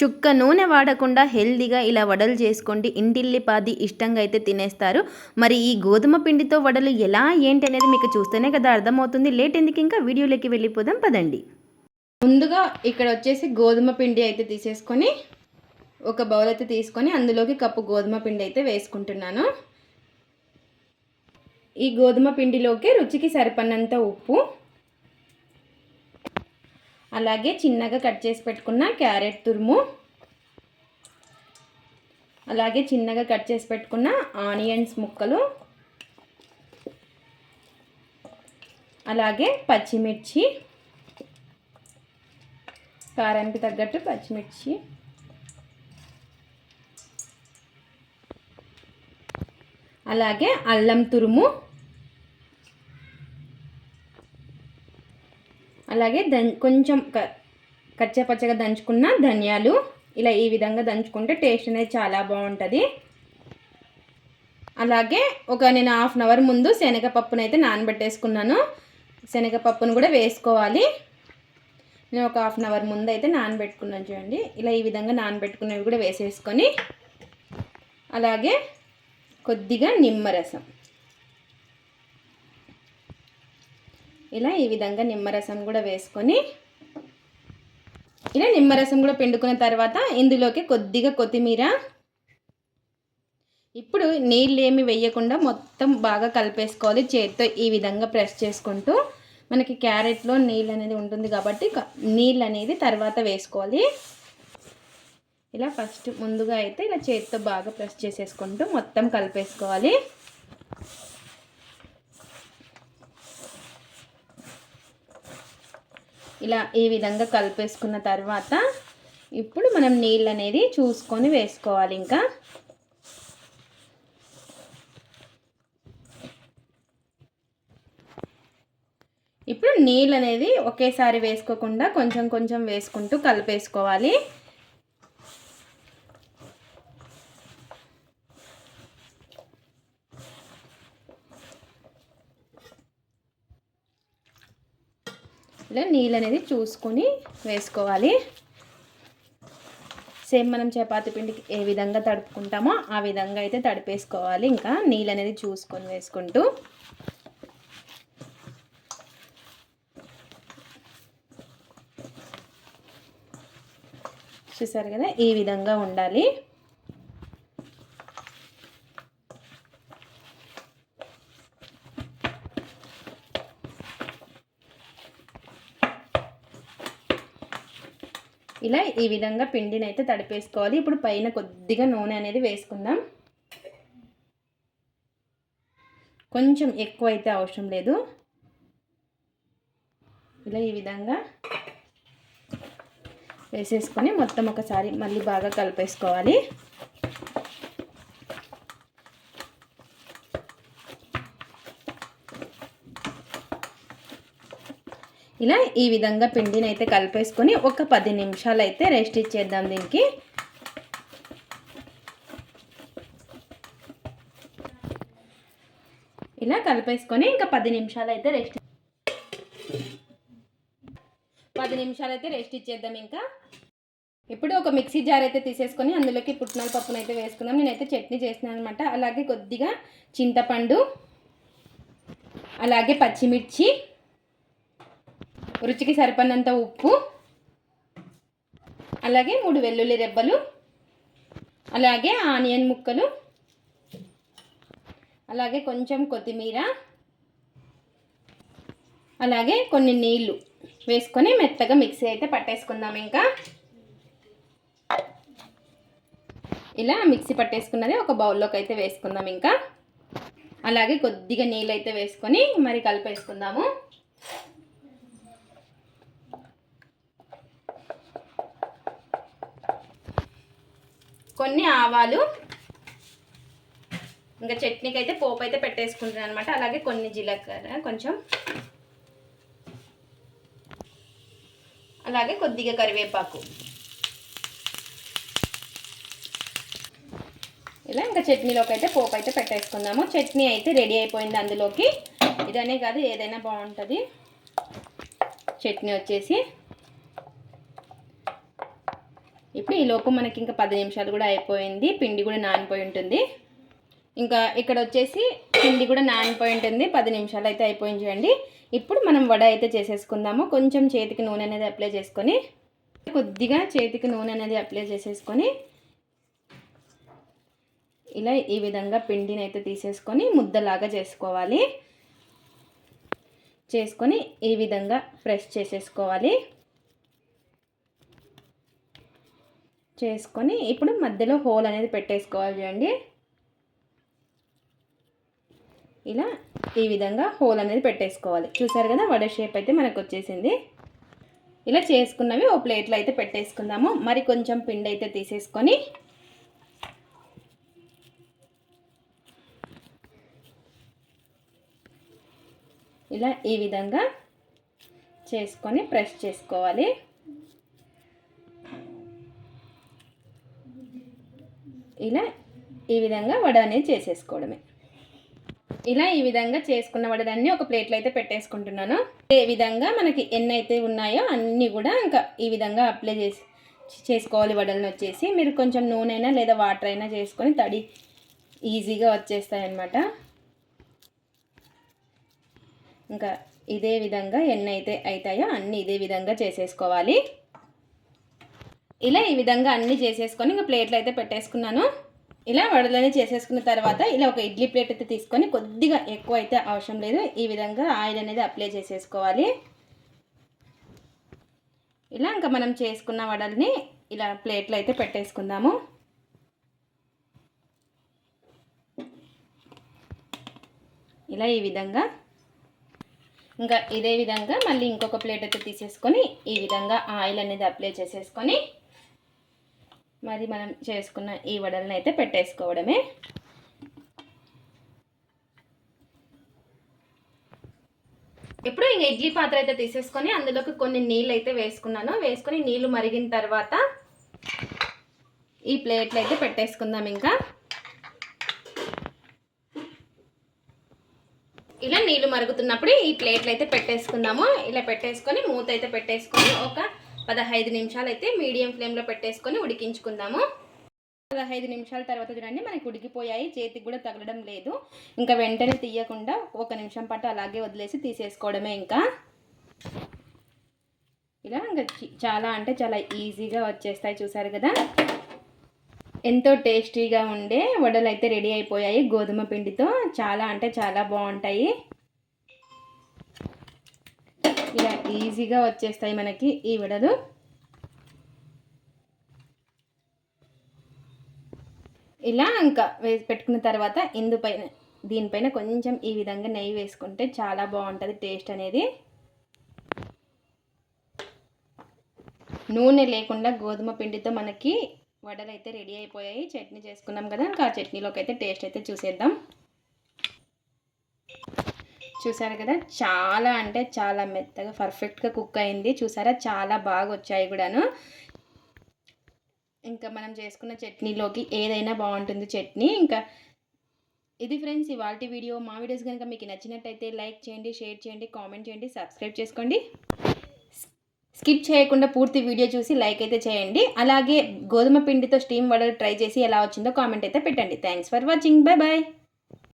చుక్క నూనె వాడకుండా హెల్దీగా ఇలా వడలు చేసుకోండి. ఇంటిల్లిపాది ఇష్టంగా అయితే తినేస్తారు. మరి ఈ గోధుమ పిండితో వడలు ఎలా ఏంటి అనేది మీకు చూస్తేనే కదా అర్థమవుతుంది. లేట్ ఎందుకు ఇంకా వీడియోలోకి వెళ్ళిపోదాం పదండి. ముందుగా ఇక్కడ వచ్చేసి గోధుమ పిండి అయితే తీసేసుకొని ఒక బౌల్ అయితే తీసుకొని అందులోకి కప్పు గోధుమ పిండి అయితే వేసుకుంటున్నాను. ఈ గోధుమ పిండిలోకి రుచికి సరిపడినంత ఉప్పు అలాగే చిన్నగా కట్ చేసి పెట్టుకున్న క్యారెట్ తురుము. అలాగే చిన్నగా కట్ చేసి పెట్టుకున్న ఆనియన్స్ ముక్కలు. అలాగే పచ్చిమిర్చి. కారానికి తగ్గట్టు పచ్చిమిర్చి. అలాగే అల్లం తురుము. అలాగే దం కొంచెం క కచ్చపచ్చగా దంచుకున్న ధనియాలు. ఇలా ఈ విధంగా దంచుకుంటే టేస్ట్ అనేది చాలా బాగుంటుంది. అలాగే ఒక నేను హాఫ్ అన్ అవర్ ముందు శనగపప్పును అయితే నానబెట్టేసుకున్నాను. శనగపప్పును కూడా వేసుకోవాలి. నేను ఒక హాఫ్ అన్ అవర్ ముందు అయితే నానబెట్టుకున్నాను చూడండి. ఇలా ఈ విధంగా నానబెట్టుకున్నవి కూడా వేసేసుకొని అలాగే కొద్దిగా నిమ్మరసం. ఇలా ఈ విధంగా నిమ్మరసం కూడా వేసుకొని ఇలా నిమ్మరసం కూడా పిండుకున్న తర్వాత ఇందులోకి కొద్దిగా కొత్తిమీర. ఇప్పుడు నీళ్ళు ఏమి వేయకుండా మొత్తం బాగా కలిపేసుకోవాలి. చేతితో ఈ విధంగా ప్రెస్ చేసుకుంటూ మనకి క్యారెట్లో నీళ్ళు అనేది ఉంటుంది కాబట్టి నీళ్ళు అనేది తర్వాత వేసుకోవాలి. ఇలా ఫస్ట్ ముందుగా అయితే ఇలా చేతితో బాగా ప్రెస్ చేసేసుకుంటూ మొత్తం కలిపేసుకోవాలి. ఇలా ఈ విధంగా కలిపేసుకున్న తర్వాత ఇప్పుడు మనం నీళ్ళు అనేది చూసుకొని వేసుకోవాలి ఇంకా. ఇప్పుడు నీళ్ళు అనేది ఒకేసారి వేసుకోకుండా కొంచెం కొంచెం వేసుకుంటూ కలిపేసుకోవాలి. ఇలా నీళ్ళు అనేది చూసుకొని వేసుకోవాలి. సేమ్ మనం చపాతి పిండికి ఏ విధంగా తడుపుకుంటామో ఆ విధంగా అయితే తడిపేసుకోవాలి. ఇంకా నీళ్ళు అనేది చూసుకొని వేసుకుంటూ. చూసారు కదా? ఈ విధంగా ఉండాలి. ఇలా ఈ విధంగా పిండిని అయితే తడిపేసుకోవాలి. ఇప్పుడు పైన కొద్దిగా నూనె అనేది వేసుకుందాం. కొంచెం ఎక్కువ అయితే అవసరం లేదు. ఇలా ఈ విధంగా వేసేసుకొని మొత్తం ఒకసారి మళ్ళీ బాగా కలిపేసుకోవాలి. ఇలా ఈ విధంగా పిండిని అయితే కలిపేసుకొని ఒక పది నిమిషాలు అయితే రెస్ట్ ఇచ్చేద్దాం దీనికి. ఇలా కలిపేసుకొని ఇంకా పది నిమిషాలు అయితే రెస్ట్ పది నిమిషాలు అయితే రెస్ట్ ఇచ్చేద్దాం ఇంకా. ఇప్పుడు ఒక మిక్సీ జార్ అయితే తీసేసుకొని అందులోకి పుట్నాల పప్పును అయితే వేసుకుందాం. నేనైతే చట్నీ చేసినాను అనమాట అలాగే కొద్దిగా చింతపండు అలాగే పచ్చిమిర్చి రుచికి సరిపడినంత ఉప్పు అలాగే మూడు వెల్లుల్లి రెబ్బలు అలాగే ఆనియన్ ముక్కలు అలాగే కొంచెం కొత్తిమీర అలాగే కొన్ని నీళ్ళు వేసుకొని మెత్తగా మిక్సీ అయితే పట్టేసుకుందాం ఇంకా. ఇలా మిక్సీ పట్టేసుకున్నది ఒక బౌల్లోకి అయితే వేసుకుందాం ఇంకా. అలాగే కొద్దిగా నీళ్ళు అయితే వేసుకొని మరి కలిపేసుకుందాము. కొన్ని ఆవాలు ఇంకా చట్నీకి అయితే పోపు అయితే పెట్టేసుకుంటున్నాను అనమాట అలాగే కొన్ని జీలకర్ర కొంచెం. అలాగే కొద్దిగా కరివేపాకు. ఇలా ఇంకా చట్నీలోకి అయితే పోపు అయితే పెట్టేసుకుందాము. చట్నీ అయితే రెడీ అయిపోయింది అందులోకి. ఇదనే కాదు ఏదైనా బాగుంటుంది. చట్నీ వచ్చేసి ఇప్పుడు ఈ లోపు మనకి ఇంకా పది నిమిషాలు కూడా అయిపోయింది పిండి కూడా నానిపోయి ఉంటుంది. ఇంకా ఇక్కడ వచ్చేసి పిండి కూడా నానిపోయి ఉంటుంది పది నిమిషాలు అయితే అయిపోయింది చూడండి. ఇప్పుడు మనం వడ అయితే చేసేసుకుందాము. కొంచెం చేతికి నూనె అనేది అప్లై చేసుకొని కొద్దిగా చేతికి నూనె అనేది అప్లై చేసేసుకొని ఇలా ఈ విధంగా పిండిని అయితే తీసేసుకొని ముద్దలాగా చేసుకోవాలి. చేసుకొని ఈ విధంగా ప్రెస్ చేసేసుకోవాలి. చేసుకొని ఇప్పుడు మధ్యలో హోల్ అనేది పెట్టేసుకోవాలి చూడండి. ఇలా ఈ విధంగా హోల్ అనేది పెట్టేసుకోవాలి. చూసారు కదా వడ షేప్ అయితే మనకు వచ్చేసింది. ఇలా చేసుకున్నవి ఓ ప్లేట్లో అయితే పెట్టేసుకుందాము. మరి కొంచెం పిండి అయితే తీసేసుకొని ఇలా ఈ విధంగా చేసుకొని ప్రెస్ చేసుకోవాలి. ఇలా ఈ విధంగా వడ అనేది చేసేసుకోవడమే. ఇలా ఈ విధంగా చేసుకున్న వడలన్నీ ఒక ప్లేట్లో అయితే పెట్టేసుకుంటున్నాను. ఏ విధంగా మనకి ఎన్ని అయితే ఉన్నాయో అన్నీ కూడా ఇంకా ఈ విధంగా అప్లై చేసి చేసుకోవాలి వడలను వచ్చేసి. మీరు కొంచెం నూనె అయినా లేదా వాటర్ అయినా చేసుకొని తడి ఈజీగా వచ్చేస్తాయన్నమాట. ఇంకా ఇదే విధంగా ఎన్ని అయితే అవుతాయో అన్నీ ఇదే విధంగా చేసేసుకోవాలి. ఇలా ఈ విధంగా అన్నీ చేసేసుకొని ఇంకా ప్లేట్లు అయితే పెట్టేసుకున్నాను. ఇలా వడలని చేసేసుకున్న తర్వాత ఇలా ఒక ఇడ్లీ ప్లేట్ అయితే తీసుకొని కొద్దిగా ఎక్కువ అయితే అవసరం లేదు. ఈ విధంగా ఆయిల్ అనేది అప్లై చేసేసుకోవాలి. ఇలా ఇంకా మనం చేసుకున్న వడల్ని ఇలా ప్లేట్లు అయితే పెట్టేసుకుందాము. ఇలా ఈ విధంగా ఇంకా ఇదే విధంగా మళ్ళీ ఇంకొక ప్లేట్ అయితే తీసేసుకొని ఈ విధంగా ఆయిల్ అనేది అప్లై చేసేసుకొని మరి మనం చేసుకున్న ఈ వడలను అయితే పెట్టేసుకోవడమే. ఇప్పుడు ఇంక ఇడ్లీ పాత్ర అయితే తీసేసుకొని అందులోకి కొన్ని నీళ్ళు అయితే వేసుకున్నాను. వేసుకొని నీళ్ళు మరిగిన తర్వాత ఈ ప్లేట్లు అయితే పెట్టేసుకుందాం ఇంకా. ఇలా నీళ్ళు మరుగుతున్నప్పుడు ఈ ప్లేట్లు అయితే పెట్టేసుకుందాము. ఇలా పెట్టేసుకొని మూత అయితే పెట్టేసుకొని ఒక పదహైదు నిమిషాలు అయితే మీడియం ఫ్లేమ్లో పెట్టేసుకొని ఉడికించుకుందాము. పదహైదు నిమిషాల తర్వాత చూడండి మనకి ఉడికిపోయాయి. చేతికి కూడా తగలడం లేదు. ఇంకా వెంటనే తీయకుండా ఒక నిమిషం పాటు అలాగే వదిలేసి తీసేసుకోవడమే ఇంకా. ఇలా ఇంకా చాలా అంటే చాలా ఈజీగా వచ్చేస్తాయి చూసారు కదా. ఎంతో టేస్టీగా ఉండే వడలు అయితే రెడీ అయిపోయాయి గోధుమ పిండితో. చాలా అంటే చాలా బాగుంటాయి. ఇలా ఈజీగా వచ్చేస్తాయి మనకి ఈ వడలు ఇలా ఇంకా వేసి పెట్టుకున్న తర్వాత ఇందుపైన దీనిపైన కొంచెం ఈ విధంగా నెయ్యి వేసుకుంటే చాలా బాగుంటుంది టేస్ట్ అనేది. నూనె లేకుండా గోధుమ పిండితో మనకి వడలు అయితే రెడీ అయిపోయాయి. చట్నీ చేసుకున్నాం కదా ఇంకా ఆ చట్నీలోకి అయితే టేస్ట్ అయితే చూసేద్దాం. చూసారు కదా? చాలా అంటే చాలా మెత్తగా పర్ఫెక్ట్గా కుక్ అయింది. చూసారా? చాలా బాగా వచ్చాయి కూడాను. ఇంకా మనం చేసుకున్న చట్నీలోకి ఏదైనా బాగుంటుంది చట్నీ. ఇంకా ఇది ఫ్రెండ్స్ ఇవాళ వీడియో. మా వీడియోస్ కనుక మీకు నచ్చినట్టయితే లైక్ చేయండి షేర్ చేయండి కామెంట్ చేయండి సబ్స్క్రైబ్ చేసుకోండి. స్కిప్ చేయకుండా పూర్తి వీడియో చూసి లైక్ అయితే చేయండి. అలాగే గోధుమ పిండితో స్టీమ్ వడలు ట్రై చేసి ఎలా వచ్చిందో కామెంట్ అయితే పెట్టండి. Thanks for watching. Bye bye